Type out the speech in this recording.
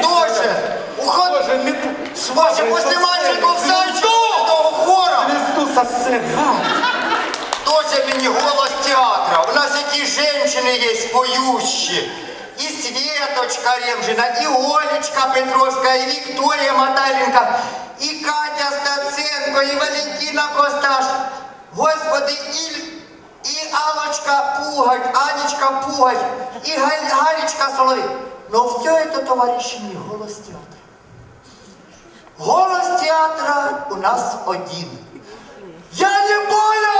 Тоже! Уход... Боже, не Боже, после мальчиков Санчо того хора! Звезду сосед. Тоже мені голос театра. У нас які женщины есть поющие. И Светочка Ремжина, и Олечка Петровская, и Виктория Моталенко, и Катя Стаценко, и Валентина Косташ. Господи, и, и Алочка Пугач, Анечка Пугач, и Галечка Соловей. Но все это, товарищи, не голос театра. Голос театра у нас один. Я не понял!